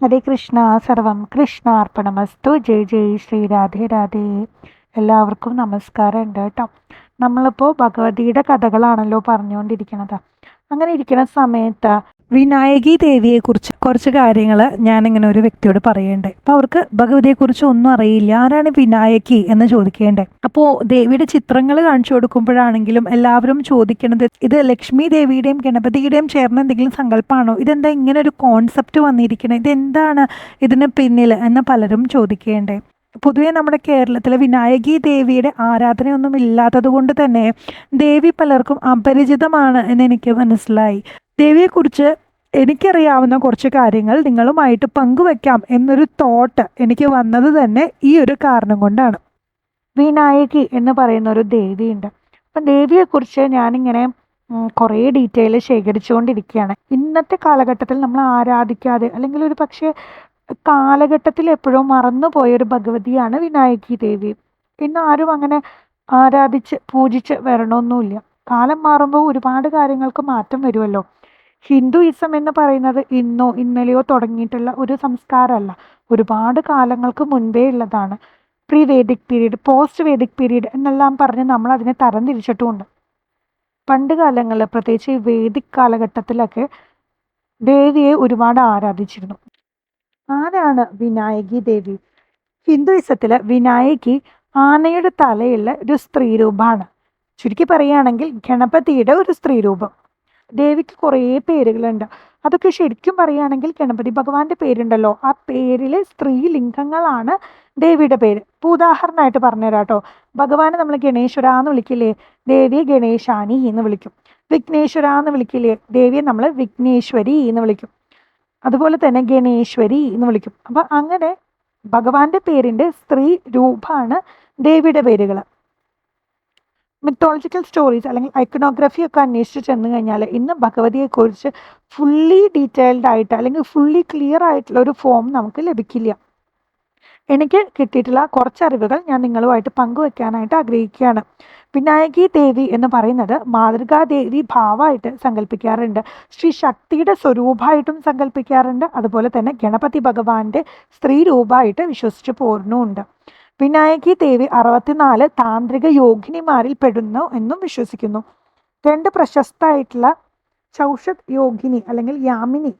ഹരേ കൃഷ്ണ സർവം കൃഷ്ണാർപ്പണമസ്തു ജയ് ജയ് ശ്രീ രാധേ രാധേ. എല്ലാവർക്കും നമസ്കാരം ഉണ്ട് കേട്ടോ. നമ്മളിപ്പോൾ ഭഗവതിയുടെ കഥകളാണല്ലോ പറഞ്ഞുകൊണ്ടിരിക്കുന്നത് അങ്ങനെ ഇരിക്കുന്ന സമയത്ത് വിനായകി ദേവിയെക്കുറിച്ച് കുറച്ച് കാര്യങ്ങൾ ഞാനിങ്ങനെ ഒരു വ്യക്തിയോട് പറയണ്ടേ. അപ്പോൾ അവർക്ക് ഭഗവതിയെക്കുറിച്ച് ഒന്നും അറിയില്ല. ആരാണ് വിനായകി എന്ന് ചോദിക്കേണ്ടേ. അപ്പോൾ ദേവിയുടെ ചിത്രങ്ങൾ കാണിച്ചു കൊടുക്കുമ്പോഴാണെങ്കിലും എല്ലാവരും ചോദിക്കണത് ഇത് ലക്ഷ്മി ദേവിയുടെയും ഗണപതിയുടെയും ചേർന്ന എന്തെങ്കിലും സങ്കല്പമാണോ ഇതെന്താ ഇങ്ങനെ ഒരു കോൺസെപ്റ്റ് വന്നിരിക്കണേ? ഇതെന്താണ് ഇതിന് പിന്നിൽ എന്ന് പലരും ചോദിക്കേണ്ടേ. പൊതുവേ നമ്മുടെ കേരളത്തിൽ വിനായകി ദേവിയുടെ ആരാധനയൊന്നും ഇല്ലാത്തത് കൊണ്ട് തന്നെ ദേവി പലർക്കും അപരിചിതമാണ് എന്ന് എനിക്ക് മനസ്സിലായി. ദേവിയെക്കുറിച്ച് എനിക്കറിയാവുന്ന കുറച്ച് കാര്യങ്ങൾ നിങ്ങളുമായിട്ട് പങ്കുവെക്കാം എന്നൊരു തോട്ട് എനിക്ക് വന്നത് തന്നെ ഈ ഒരു കാരണം കൊണ്ടാണ്. വിനായകി എന്ന് പറയുന്ന ഒരു ദേവിയുണ്ട്. അപ്പം ദേവിയെക്കുറിച്ച് ഞാനിങ്ങനെ കുറേ ഡീറ്റെയിൽ ശേഖരിച്ചുകൊണ്ടിരിക്കുകയാണ്. ഇന്നത്തെ കാലഘട്ടത്തിൽ നമ്മൾ ആരാധിക്കാതെ അല്ലെങ്കിൽ ഒരു പക്ഷേ കാലഘട്ടത്തിൽ എപ്പോഴും മറന്നുപോയ ഒരു ഭഗവതിയാണ് വിനായകി ദേവി. ഇന്ന് ആരും അങ്ങനെ ആരാധിച്ച് പൂജിച്ച് വരണമൊന്നുമില്ല. കാലം മാറുമ്പോൾ ഒരുപാട് കാര്യങ്ങൾക്ക് മാറ്റം വരുമല്ലോ. ഹിന്ദുയിസം എന്ന് പറയുന്നത് ഇന്നോ ഇന്നലെയോ തുടങ്ങിയിട്ടുള്ള ഒരു സംസ്കാരമല്ല. ഒരുപാട് കാലങ്ങൾക്ക് മുൻപേ ഉള്ളതാണ്. Pre Vedic period post Vedic period എന്നെല്ലാം പറഞ്ഞ് നമ്മൾ അതിനെ തരം തിരിച്ചിട്ടുമുണ്ട്. പണ്ട് കാലങ്ങളിൽ പ്രത്യേകിച്ച് ഈ വേദിക് കാലഘട്ടത്തിലൊക്കെ ദേവിയെ ഒരുപാട് ആരാധിച്ചിരുന്നു. ആരാണ് വിനായകി ദേവി? ഹിന്ദുയിസത്തിൽ വിനായകി ആനയുടെ തലയുള്ള ഒരു സ്ത്രീരൂപമാണ്. ചുരുക്കി പറയുകയാണെങ്കിൽ ഗണപതിയുടെ ഒരു സ്ത്രീ രൂപം ദേവിക്ക് കുറേ പേരുകളുണ്ട്. അതൊക്കെ ശരിക്കും പറയുകയാണെങ്കിൽ ഗണപതി ഭഗവാന്റെ പേരുണ്ടല്ലോ. ആ പേരിലെ സ്ത്രീലിംഗങ്ങളാണ് ദേവിയുടെ പേര്. ഇപ്പോൾ ഉദാഹരണമായിട്ട് പറഞ്ഞുതരാം കേട്ടോ. ഭഗവാനെ നമ്മൾ ഗണേശ്വര എന്ന് വിളിക്കില്ലേ? ദേവിയെ ഗണേശാനി എന്ന് വിളിക്കും. വിഘ്നേശ്വര എന്ന് വിളിക്കില്ലേ? ദേവിയെ നമ്മൾ വിഘ്നേശ്വരി എന്ന് വിളിക്കും. അതുപോലെ തന്നെ ഗണേശ്വരി എന്ന് വിളിക്കും. അപ്പം അങ്ങനെ ഭഗവാന്റെ പേരിന്റെ സ്ത്രീ രൂപമാണ് ദേവിയുടെ പേരുകൾ മിത്തോളജിക്കൽ സ്റ്റോറീസ് അല്ലെങ്കിൽ ഐക്കണോഗ്രഫി ഒക്കെ അന്വേഷിച്ച് ചെന്ന് കഴിഞ്ഞാൽ ഇന്ന് ഭഗവതിയെക്കുറിച്ച് ഫുള്ളി ഡീറ്റെയിൽഡ് ആയിട്ട് അല്ലെങ്കിൽ ഫുള്ളി ക്ലിയർ ആയിട്ടുള്ള ഒരു ഫോം നമുക്ക് ലഭിക്കില്ല. എനിക്ക് കിട്ടിയിട്ടുള്ള കുറച്ച് അറിവുകൾ ഞാൻ നിങ്ങളുമായിട്ട് പങ്കുവെക്കാനായിട്ട് ആഗ്രഹിക്കുകയാണ്. വിനായകി ദേവി എന്ന് പറയുന്നത് മാതൃകാദേവി ഭാവമായിട്ട് സങ്കല്പിക്കാറുണ്ട് ശ്രീ ശക്തിയുടെ സ്വരൂപമായിട്ടും സങ്കല്പിക്കാറുണ്ട് അതുപോലെ തന്നെ ഗണപതി ഭഗവാന്റെ സ്ത്രീ രൂപമായിട്ട് വിശ്വസിച്ച് പോരുന്നുമുണ്ട്. വിനായകി ദേവി അറുപത്തിനാല് താന്ത്രിക യോഗിനിമാരിൽ പെടുന്നു എന്നും വിശ്വസിക്കുന്നു. രണ്ട് പ്രശസ്തമായിട്ടുള്ള ചൗഷത് യോഗിനി അല്ലെങ്കിൽ യാമിനി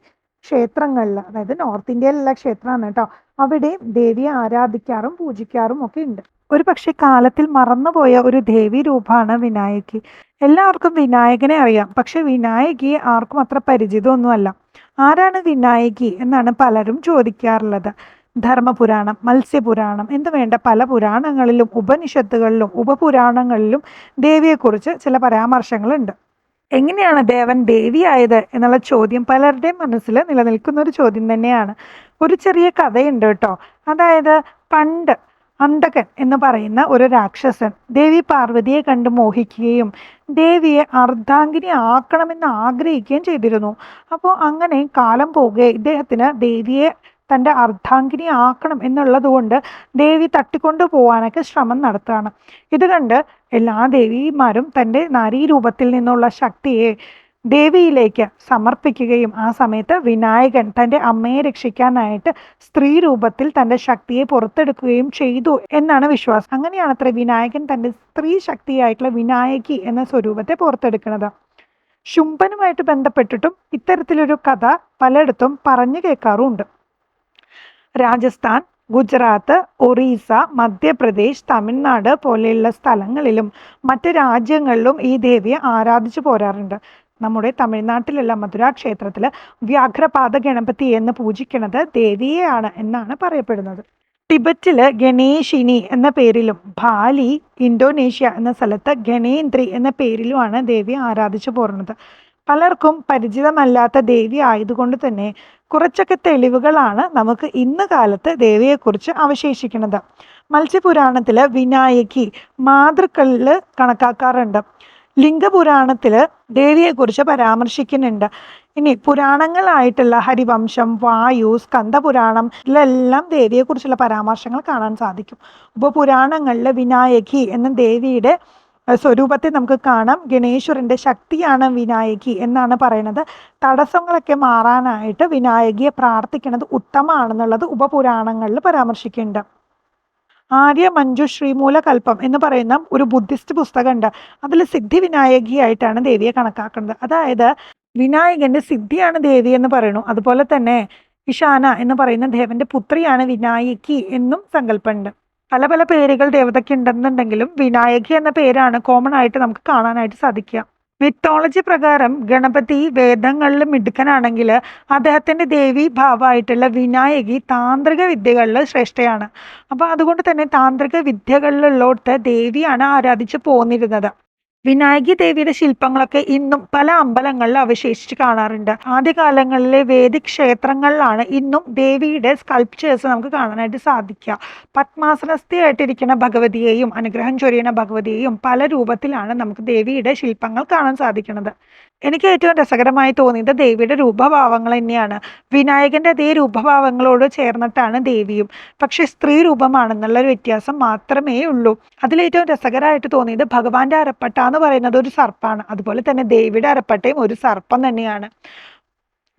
ക്ഷേത്രങ്ങളിൽ അതായത് നോർത്ത് ഇന്ത്യയിലുള്ള ക്ഷേത്രമാണ് കേട്ടോ. അവിടെയും ദേവിയെ ആരാധിക്കാറും പൂജിക്കാറും ഒക്കെ ഉണ്ട്. ഒരു പക്ഷേ കാലത്തിൽ മറന്നുപോയ ഒരു ദേവി രൂപമാണ് വിനായകി. എല്ലാവർക്കും വിനായകനെ അറിയാം. പക്ഷെ വിനായകിയെ ആർക്കും അത്ര പരിചിതമൊന്നുമല്ല. ആരാണ് വിനായകി എന്നാണ് പലരും ചോദിക്കാറുള്ളത്. ധർമ്മപുരാണം മത്സ്യപുരാണം എന്ന് വേണ്ട പല പുരാണങ്ങളിലും ഉപനിഷത്തുകളിലും ഉപപുരാണങ്ങളിലും ദേവിയെക്കുറിച്ച് ചില പരാമർശങ്ങളുണ്ട്. എങ്ങനെയാണ് ദേവൻ ദേവിയായത് എന്നുള്ള ചോദ്യം പലരുടെയും മനസ്സിൽ നിലനിൽക്കുന്ന ഒരു ചോദ്യം തന്നെയാണ്. ഒരു ചെറിയ കഥയുണ്ട് കേട്ടോ. അതായത് പണ്ട് അന്തകൻ എന്ന് പറയുന്ന ഒരു രാക്ഷസൻ ദേവി പാർവതിയെ കണ്ട് മോഹിക്കുകയും ദേവിയെ അർദ്ധാംഗിനി ആക്കണമെന്ന് ആഗ്രഹിക്കുകയും ചെയ്തിരുന്നു. അപ്പോൾ അങ്ങനെ കാലം പോകെ ഇദ്ദേഹത്തിന് ദേവിയെ തന്റെ അർദ്ധാംഗിനി ആക്കണം എന്നുള്ളതുകൊണ്ട് ദേവി തട്ടിക്കൊണ്ടു പോകാനൊക്കെ ശ്രമം നടത്തുകയാണ്. ഇത് കണ്ട് എല്ലാ ദേവിമാരും തന്റെ നാരീരൂപത്തിൽ നിന്നുള്ള ശക്തിയെ ദേവിയിലേക്ക് സമർപ്പിക്കുകയും ആ സമയത്ത് വിനായകൻ തന്റെ അമ്മയെ രക്ഷിക്കാനായിട്ട് സ്ത്രീ രൂപത്തിൽ തന്റെ ശക്തിയെ പുറത്തെടുക്കുകയും ചെയ്തു എന്നാണ് വിശ്വാസം. അങ്ങനെയാണ് അത്ര വിനായകൻ തന്റെ സ്ത്രീ ശക്തിയായിട്ടുള്ള വിനായകി എന്ന സ്വരൂപത്തെ പുറത്തെടുക്കുന്നത്. ശുംഭനുമായിട്ട് ബന്ധപ്പെട്ടിട്ടും ഇത്തരത്തിലൊരു കഥ പലയിടത്തും പറഞ്ഞു കേൾക്കാറുമുണ്ട്. രാജസ്ഥാൻ ഗുജറാത്ത് ഒറീസ മധ്യപ്രദേശ് തമിഴ്നാട് പോലെയുള്ള സ്ഥലങ്ങളിലും മറ്റ് രാജ്യങ്ങളിലും ഈ ദേവിയെ ആരാധിച്ചു പോരാറുണ്ട്. നമ്മുടെ തമിഴ്നാട്ടിലുള്ള മധുര ക്ഷേത്രത്തിൽ വ്യാഘ്രപാത ഗണപതി എന്ന് പൂജിക്കുന്നത് ദേവിയെയാണ് എന്നാണ് പറയപ്പെടുന്നത്. ടിബറ്റിൽ ഗണേശിനി എന്ന പേരിലും ബാലി ഇന്തോനേഷ്യ എന്ന സ്ഥലത്ത് ഗണേന്ദ്രി എന്ന പേരിലുമാണ് ദേവി ആരാധിച്ചു പോരുന്നത്. പലർക്കും പരിചിതമല്ലാത്ത ദേവി ആയതുകൊണ്ട് തന്നെ കുറച്ചൊക്കെ തെളിവുകളാണ് നമുക്ക് ഇന്ന് കാലത്ത് ദേവിയെക്കുറിച്ച് അവശേഷിക്കുന്നത്. മത്സ്യപുരാണത്തിൽ വിനായകി മാതൃക്കളിൽ കണക്കാക്കാറുണ്ട്. ലിംഗപുരാണത്തിൽ ദേവിയെക്കുറിച്ച് പരാമർശിക്കുന്നുണ്ട്. ഇനി പുരാണങ്ങളായിട്ടുള്ള ഹരിവംശം വായു സ്കന്ദപുരാണം ഇതിലെല്ലാം ദേവിയെക്കുറിച്ചുള്ള പരാമർശങ്ങൾ കാണാൻ സാധിക്കും. ഉപപുരാണങ്ങളിൽ വിനായകി എന്ന ദേവിയുടെ സ്വരൂപത്തെ നമുക്ക് കാണാം. ഗണേശ്വരന്റെ ശക്തിയാണ് വിനായകി എന്നാണ് പറയുന്നത്. തടസ്സങ്ങളൊക്കെ മാറാനായിട്ട് വിനായകിയെ പ്രാർത്ഥിക്കുന്നത് ഉത്തമമാണെന്നുള്ളത് ഉപപുരാണങ്ങളിൽ പരാമർശിക്കുന്നുണ്ട്. ആര്യ മഞ്ജു ശ്രീമൂല കൽപ്പം എന്ന് പറയുന്ന ഒരു ബുദ്ധിസ്റ്റ് പുസ്തകമുണ്ട്. അതിൽ സിദ്ധി വിനായകിയായിട്ടാണ് ദേവിയെ കണക്കാക്കുന്നത്. അതായത് വിനായകന്റെ സിദ്ധിയാണ് ദേവി എന്ന് പറയുന്നു. അതുപോലെ തന്നെ ഇഷാന എന്ന് പറയുന്ന ദേവന്റെ പുത്രിയാണ് വിനായകി എന്നും സങ്കല്പമുണ്ട്. പല പല പേരുകൾ ദേവതയ്ക്ക് ഉണ്ടെന്നുണ്ടെങ്കിലും വിനായകി എന്ന പേരാണ് കോമൺ ആയിട്ട് നമുക്ക് കാണാനായിട്ട് സാധിക്കുക. മിത്തോളജി പ്രകാരം ഗണപതി വേദങ്ങളിൽ മിടുക്കനാണെങ്കിൽ അദ്ദേഹത്തിന്റെ ദേവി ഭാവമായിട്ടുള്ള വിനായകി താന്ത്രിക വിദ്യകളിൽ ശ്രേഷ്ഠയാണ്. അപ്പോൾ അതുകൊണ്ട് തന്നെ താന്ത്രിക വിദ്യകളിലുള്ളോട്ട് ദേവിയാണ് ആരാധിച്ചു പോന്നിരുന്നത്. വിനായകി ദേവിയുടെ ശില്പങ്ങളൊക്കെ ഇന്നും പല അമ്പലങ്ങളിൽ അവശേഷിച്ച് കാണാറുണ്ട്. ആദ്യകാലങ്ങളിലെ വേദിക് ക്ഷേത്രങ്ങളിലാണ് ഇന്നും ദേവിയുടെ സ്കൾപ്ചേഴ്സ് നമുക്ക് കാണാനായിട്ട് സാധിക്കുക. പത്മാസനസ്ഥയായിട്ടിരിക്കുന്ന ഭഗവതിയെയും അനുഗ്രഹം ചൊരിയുന്ന ഭഗവതിയെയും പല രൂപത്തിലാണ് നമുക്ക് ദേവിയുടെ ശില്പങ്ങൾ കാണാൻ സാധിക്കുന്നത്. എനിക്ക് ഏറ്റവും രസകരമായി തോന്നിയത് ദേവിയുടെ രൂപഭാവങ്ങൾ തന്നെയാണ്. വിനായകന്റെ അതേ രൂപഭാവങ്ങളോട് ചേർന്നിട്ടാണ് ദേവിയും. പക്ഷെ സ്ത്രീ രൂപമാണെന്നുള്ള ഒരു വ്യത്യാസം മാത്രമേ ഉള്ളൂ. അതിലേറ്റവും രസകരമായിട്ട് തോന്നിയത് ഭഗവാന്റെ അരപ്പട്ട എന്ന് പറയുന്നത് ഒരു സർപ്പാണ്. അതുപോലെ തന്നെ ദേവിയുടെ അരപ്പട്ടയും ഒരു സർപ്പം തന്നെയാണ്.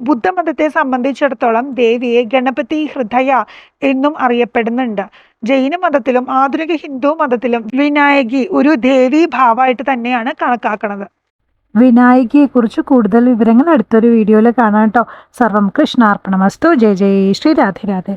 ബുദ്ധമതത്തെ സംബന്ധിച്ചിടത്തോളം ദേവിയെ ഗണപതി ഹൃദയ എന്നും അറിയപ്പെടുന്നുണ്ട്. ജൈന മതത്തിലും ആധുനിക ഹിന്ദു മതത്തിലും വിനായകി ഒരു ദേവി ഭാവമായിട്ട് തന്നെയാണ് കണക്കാക്കുന്നത് വിനായകിയെക്കുറിച്ച് കൂടുതൽ വിവരങ്ങൾ അടുത്തൊരു വീഡിയോയിൽ കാണാം കേട്ടോ. സർവം കൃഷ്ണാർപ്പണമസ്തു. ജയ ജയ ശ്രീ രാധേ രാധേ.